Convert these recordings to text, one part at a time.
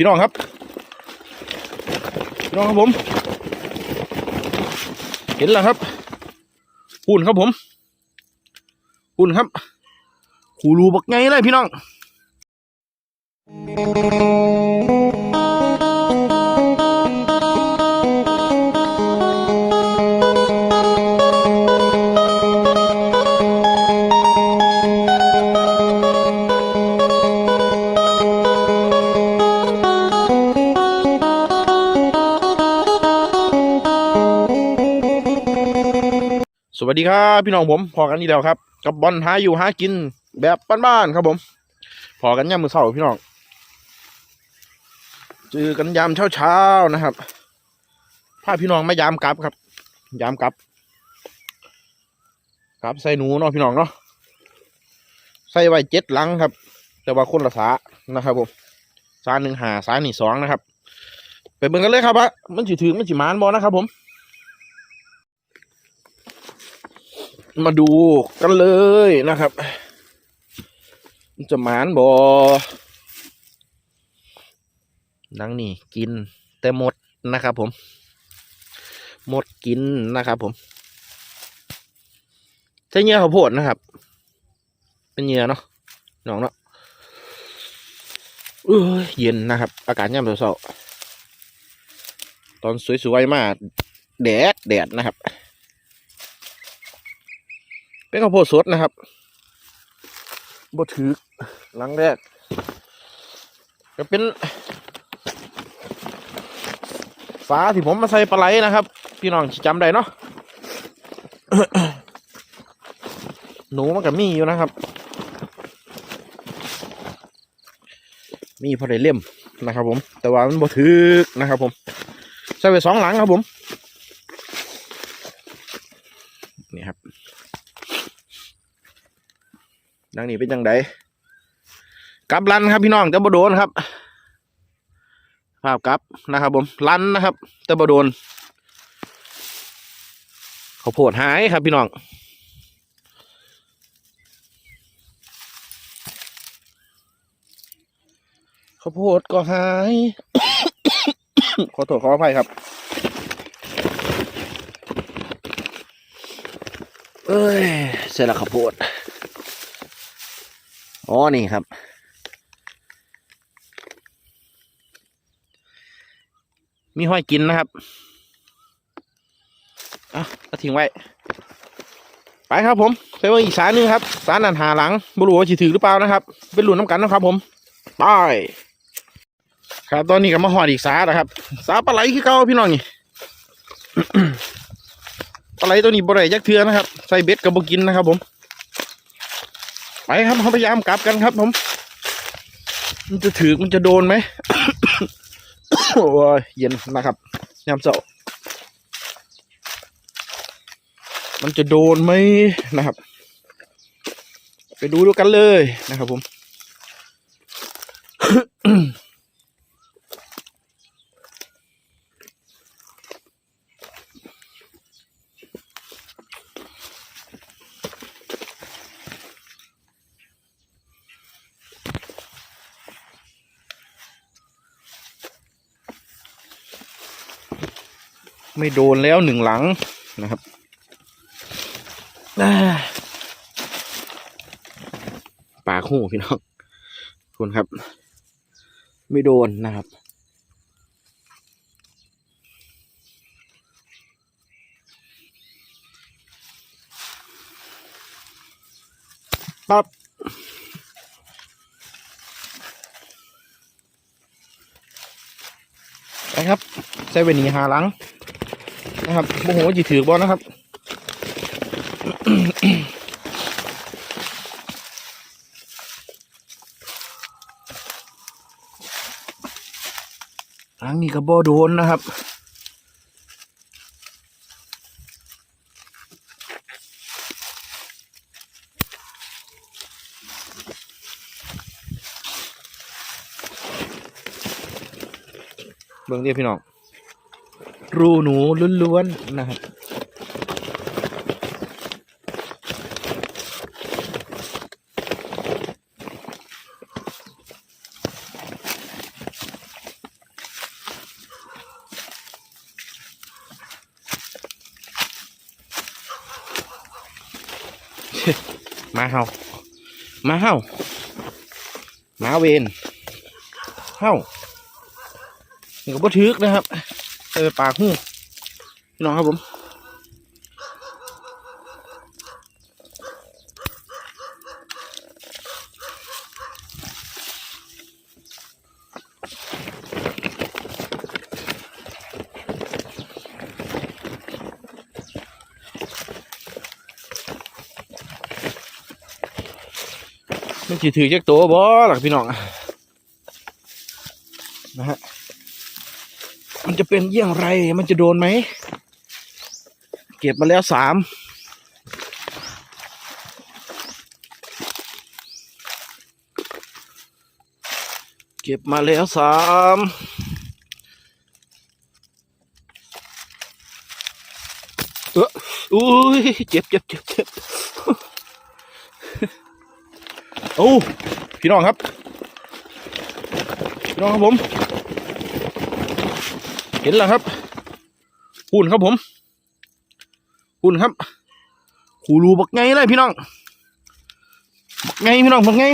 พี่น้องครับพี่น้องครับผม เห็นแล้วครับหุ่นครับผมหุ่นครับขูรูบักไงเลยพี่น้อง สวัสดีครับพี่น้องผมพอกันนี่แล้วครับ กับบอลหาอยู่หากินแบบบ้านๆครับผมพอกันยามมือเสาพี่น้องเจอกันยามเช้าๆนะครับพาพี่น้องมายามกลับครับ ยามกลับกลับใส่หนูเนาะพี่น้องเนาะใส่ไว้เจ็ดลังครับ แต่ว่าคนละสานะครับผมสาหนึ่งหาสาหนึ่งสองนะครับ ไปเบิ่งกันเลยครับว่ามันจิถือมันจิมานบอนะครับผม มาดูกันเลยนะครับจะหมานบอนังนี่กิน แต่หมดนะครับผม หมดกินนะครับผมใช้เหงื่อข้าวโพดนะครับ เป็นเงื่อเนาะน้องเนาะเอ้ยเย็นนะครับ อากาศย่ำเสาๆตอนสวยๆมากแดดแดดนะครับ เป็นข้าวโพดสดนะครับบ่ถือหลังแรกก็เป็นฟ้าที่ผมมาใส่ปลาไหลนะครับ พี่น้องสิจำได้เนาะหนูมันก็มีอยู่นะครับ มีพอได้เล่มนะครับผม แต่ว่ามันบ่ถือนะครับผมใส่ไปสองหลังครับผม นี่ครับ ดังนี้เป็นยังไงกลับลันครับพี่น้องแต่บโดนครับภาพกลับนะครับผมลันนะครับแต่บโดนเขาวโพดหายครับพี่น้องข้าวโพดก็หาย ขอโทษขออภัยครับ เอ้ยเสร็จแล้วข้าวโพด อ๋อนี่ครับ มีห้อยกินนะครับอะก็ทิ้งไว้ ไปครับผม ไปว่าอีกสายนึงครับ สารนันหาหลังบรูว่าจะถือหรือเปล่านะครับ เป็นหลุนน้ำกันนะครับ ผมไปครับ ตอนนี้ก็มาหอดอีกสาแล้วครับ สาปลาไหลคือเก่าพี่น้องนี่ปลาไหลตัวนี้บ่ได้ยักเทือนะครับ ใส่เบ็ดกับบกินนะครับ ผม ไปครับเขาพยายามกลับกันครับ ผม มันจะถือมันจะโดนไหมโอ้ยเย็นนะครับยามเสาร์มันจะโดนไหมนะครับ ไปดูดูกันเลยนะครับผม ไม่โดนแล้วหนึ่งหลังนะครับอ่าปากหูพี่น้องคุณครับ ไม่โดนนะครับปั๊บไปครับใส่เวนีหาหลัง นะครับโมโหจีถือบอลนะครับหลังนี้ก็บอโดนนะครับเบิ่งเดียพี่น้อง รูหนูล้วนๆนะครับมาเฮามาเฮามาเวนเฮานี่ก็บ่ทึกนะครับ ใส่ไปปากหูพี่น้องครับผมมันสิถือจักตัวบ่หลักพี่น้องนะฮะ จะเป็นเยี่ยงไร มันจะโดนไหม เก็บมาแล้วสามเก็บมาแล้วสามเอออุ้ยเจ็บเจ็บเจ็บเจ็บโอ้พี่น้องครับ พี่น้องครับผม เห็นแล้วครับหุ่นครับผมหุ่นครับหูรูบักไงเลยพี่น้องบักไงพี่น้องบักไง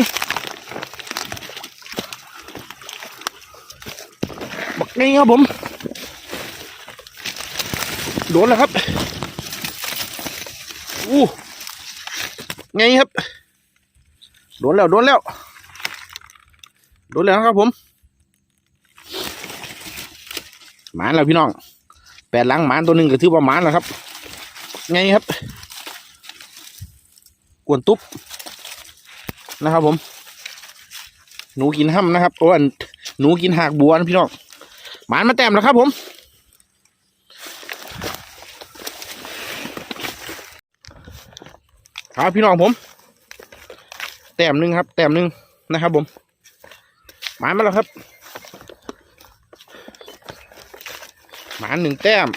บักไงครับผมโดนแล้วครับอู้ไงครับโดนแล้วโดนแล้วโดนแล้วครับผม หมานแล้วพี่น้องแปดหลังหมานตัวหนึ่งก็ถือว่าหมานแล้วครับ ไงครับ กวนตุ๊บนะครับ ผม หนูกินห้ำนะครับโอ้อันหนูกินหากบัวนะพี่น้องหมานมาแต้มแล้วครับ ผมครับพี่น้องผม แต้มหนึ่งครับ แต้มหนึ่งนะครับ ผมหมานมาแล้วครับ หมาหนึ่งแต้ม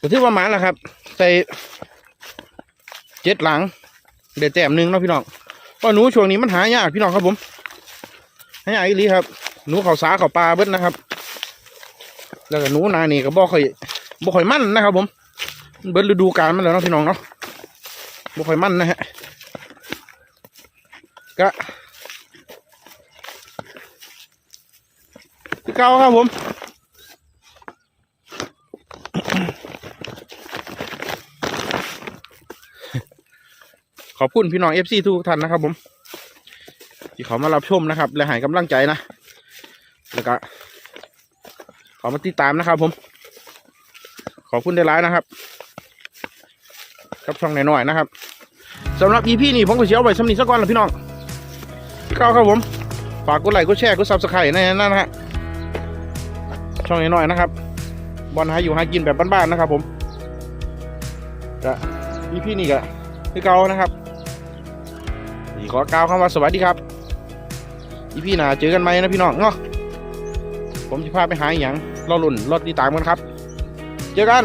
ก็ถือว่าหมาแล้วครับใส่เจ็ดหลังเด็ดแต้มหนึ่งเนาะพี่น้องเพราะหนูช่วงนี้มันหายากพี่น้องครับผมหายากอีหลีครับ หนูเขาสาเขาปลาเบิดนะครับ แล้วก็หนูนานี่ก็บ่ค่อยบ่ค่อยมั่นนะครับ ผม เบิดฤดูกาลมันแล้วเนาะพี่น้องเนาะบ่ค่อยมั่นนะฮะก็เก่าครับผม ขอบคุณพี่น้องเอฟซีทุกท่านนะครับ ผม ที่เขามารับชมนะครับ และให้กำลังใจนะแล้วก็ขอมาติดตามนะครับ ผม ขอบคุณได้ร้ายนะครับครับช่องหน่อยๆนะครับสำหรับอีพี่นี้ผมก็เชียวไว้สำนีสักก่อนละพี่น้องพี่เก้าครับผมฝากกดไลค์กดแชร์กดซับสไครต์ในนั้นนะฮะช่องน้อยๆนะครับ บอลหาอยู่หากินแบบบ้านๆนะครับ ผมก็อีพี่นี้ก็คือเก่านะครับ ขอกล่าวคำว่าสวัสดีครับอีพี่หนาเจอกันไหมนะพี่น้องเนาะผมจะพาไปหาอย่างรอลุ่นรอติดตามกันครับ เจอกัน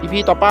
อีพีต่อไป